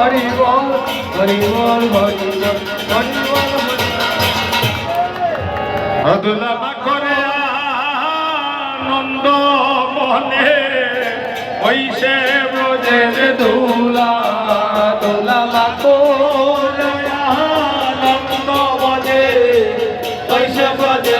হরি বল হরি বল হরি বল হরি বল অদলামা করে আনন্দ মনে ওই সে ব্রজের ধুলা দোলামা করে আনন্দ মনে ওই সে ব্রজের